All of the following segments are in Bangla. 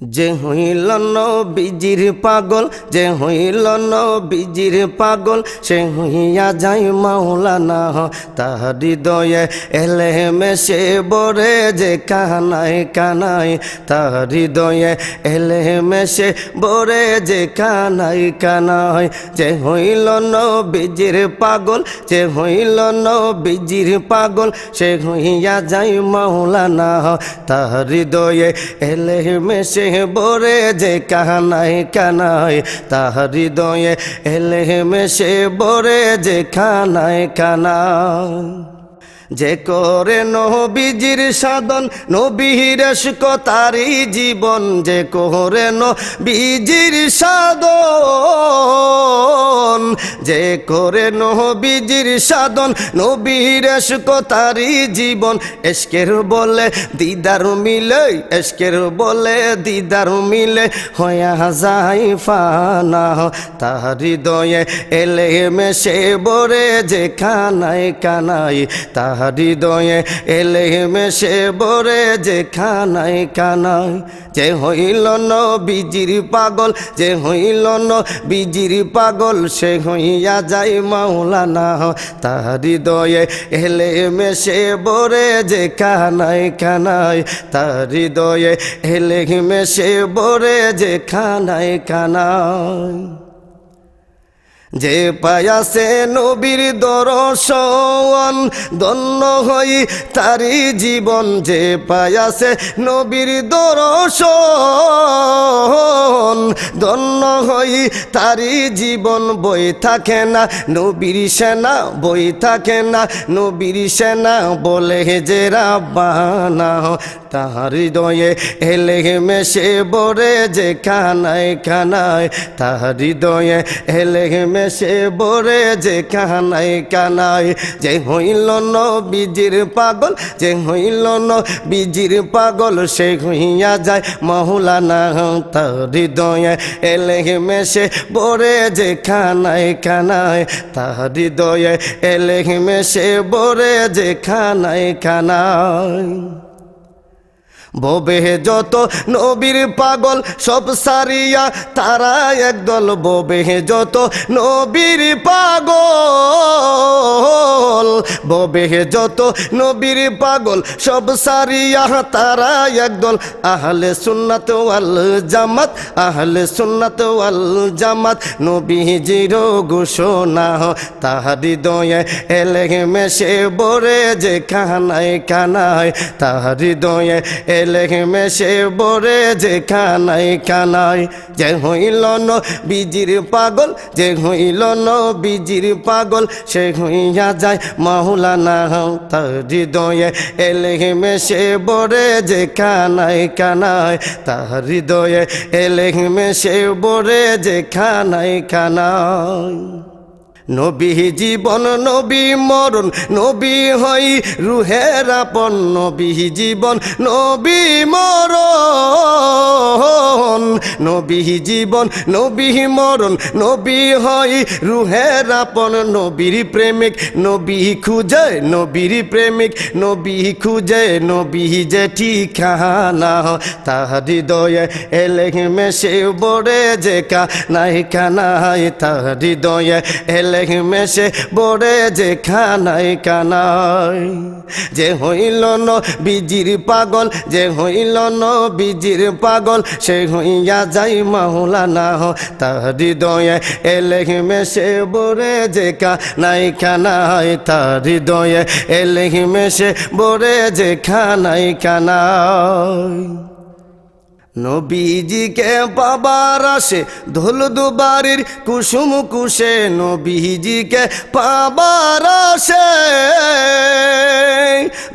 যে হইল বিজির পাগল, যে হইল বিজির পাগল, সে হইয়া যাই মাওলানা, তাহার হৃদয়ে এলে মেশে বরে যে কানায় কানায়, তাহার হৃদয়ে এলে মেশে বরে যে কানায় কানায়, যে হইল বিজির পাগল, যে হইল বিজির পাগল, সে হইয়া যাই মাওলানা, তাহার হৃদয়ে এলে মেশে বরে যে কানায় কানায় তাহার হৃদয়ে এলে মেশে বরে যে খানাই কানায় যে করে নবীজির সাধন, নবীর তারি জীবন, যে করে নবীজির সাধন, যে করে নবীজির সাধন, নবীর তারি জীবন। এসকের বলে দিদার মিলে এসকের বলে দিদার মিলে, হয়া যাই ফানা তাহার হৃদয়ে এলে মেশে বরে যে কানায় কানায় তাহার হৃদয়ে এলে মেশে বরে যে খানায় কানায় যে হইল ন বিজির পাগল, যে হইল ন বিজির পাগল, সে হইয়া যাই মাওলানা। তাহার হৃদয়ে এলে মেশে বরে যে কানায় কানায় তাহার হৃদয়ে এলে মেশে বরে যে খানায় কানায় যে পায়াসে নবীর দর্শন দন্য হই তারি জীবন। যে পায়াসে নবীর দর্শন দন্য হই তারি জীবন। বই থাকে না নবীর সেনা, বই থাকে না নবীর সেনা। বলে যে রাব্বানা তাহার হৃদয়ে এলে মেশে বরে যে কানায়। কানায় তাহার হৃদয়ে এলে মেশে বরে যে কানায়। কানায় যে হইল ন বিজির পাগল, যে হইল ন বিজির পাগল, সে হইয়া যায় মহুলানা। তার হৃদয়ে এলে মেশে বরে যে কানায়। কানায় তাহার হৃদয়ে এলে মেশে বরে যে কানায় কানায়। ববে যত নবীর পাগল সব সারিয়া তারা একদল ববে যত নবীর পাগল। ববে যত নবীর পাগল, সব সারিয়া তারা একদল। আহলে সুন্নাত ওয়াল জামাত, আহলে সুন্নাত ওয়াল জামাত, নবীজির ঘোষণা তাহার হৃদয়ে এলে মেশে বরে যে কানায় কানায় তাহার হৃদয়ে এলে মেশে বরে যে কানায়। কানায় যে হইল ন বিজির পাগল, যে হইল ন বিজির পাগল, সে হইয়া যায় মাহুলানা তার হৃদয়ে এলে মেশে বরে যে কানায় কানায় তার হৃদয়ে এলহিমে সে বরে যে কানায় কানায় নবী জীবন, নবী মরণ, নবী হই রুহের আপন, নবী জীবন, নবী মরণ। নবী জীবন, নবী মরণ, নবী হই রুহের আপন, নবীর প্রেমিক, নবী খুঁজে, নবীর প্রেমিক, নবী খুঁজে, নবী যে ঠিকানা। তাহার হৃদয়ে এলে মেশে বড়ে যে কা নাই কানাই তাহার হৃদয়ে এলে মেশে বড়ে যে খানাই কানাই যে হইল ন বিজির পাগল, যে হইল ন বিজির পাগল, সে হইয়া যাই মাহুলানা তাহার হৃদয়ে এলে মেশে বড়ে যে কানাই তার হৃদয়ে এলে মেশে বড়ে যে খানাই কানাই নবীজিকে বাবার আসে ধুল দুবারির কুসুম কুশে, নবীজিকে পাবার আসে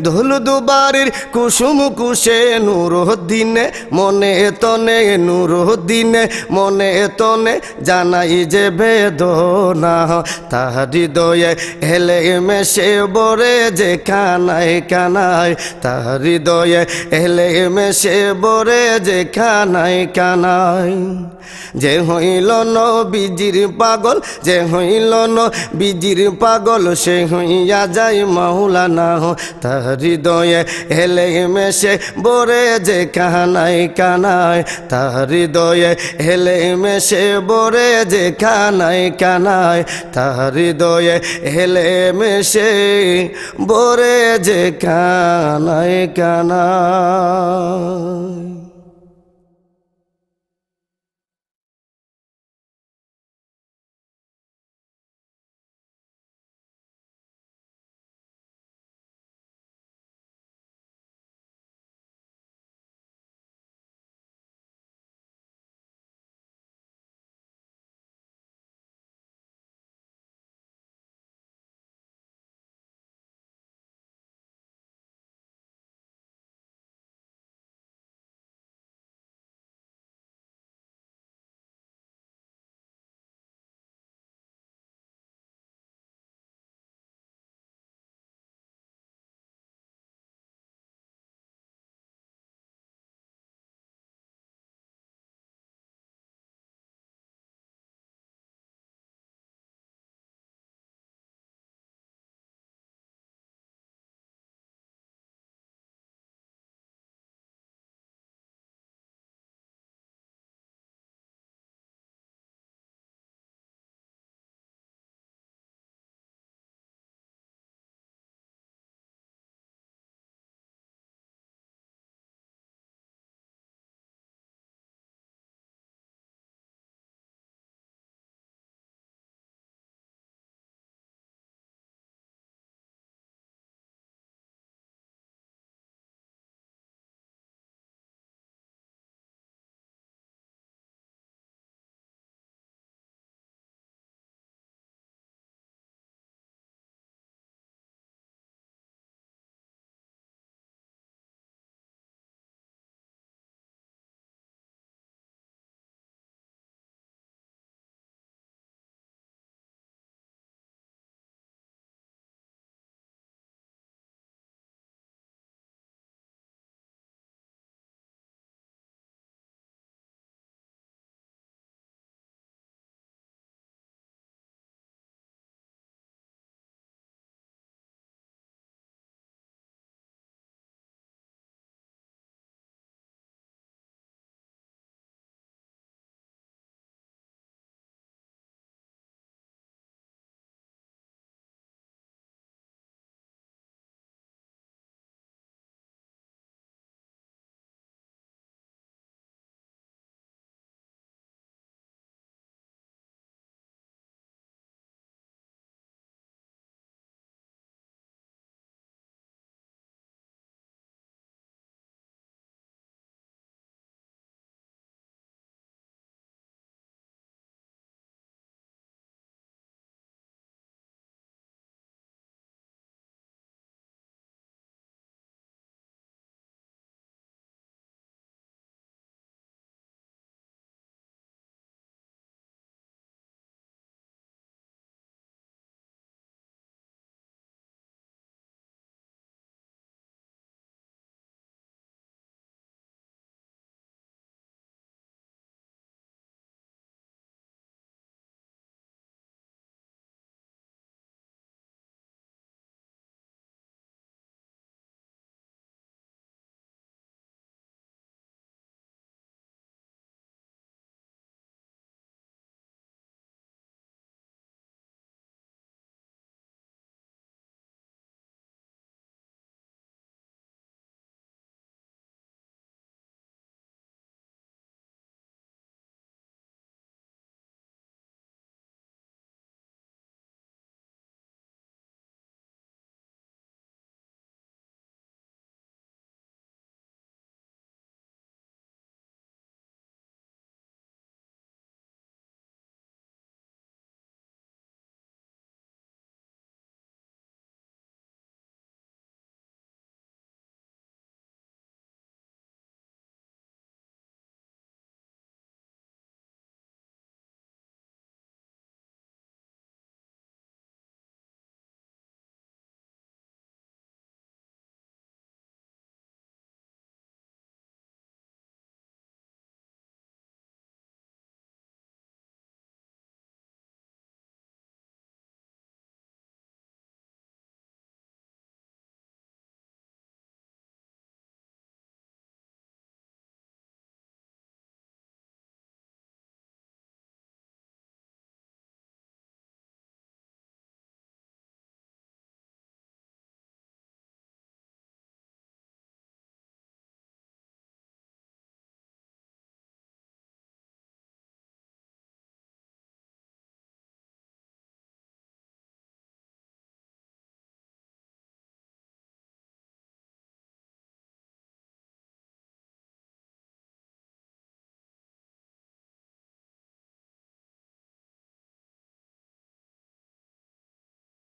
ধুল দুবারির কুসুম কুশে, নুরুদ্দিনে মনে তনে, নুরুদ্দিনে মনে তনে জানাই যে বেদনা। তাহার হৃদয়ে হেলে মেশে বরে যে কানায় কানায় তাহার হৃদয়ে হেলে মেশে বরে যে কানায় কানায় যে হইল নবীজির পাগল, যে হইল নবীজির পাগল, সে হইয়া যায় মাওলানা। তার হৃদয়ে হেলে মেশে বরে যে কানায় কানায় তার হৃদয়ে হেলে মেশে বরে যে কানায় কানায় তার হৃদয়ে হেলে মেশে বরে যে কানায় কানায়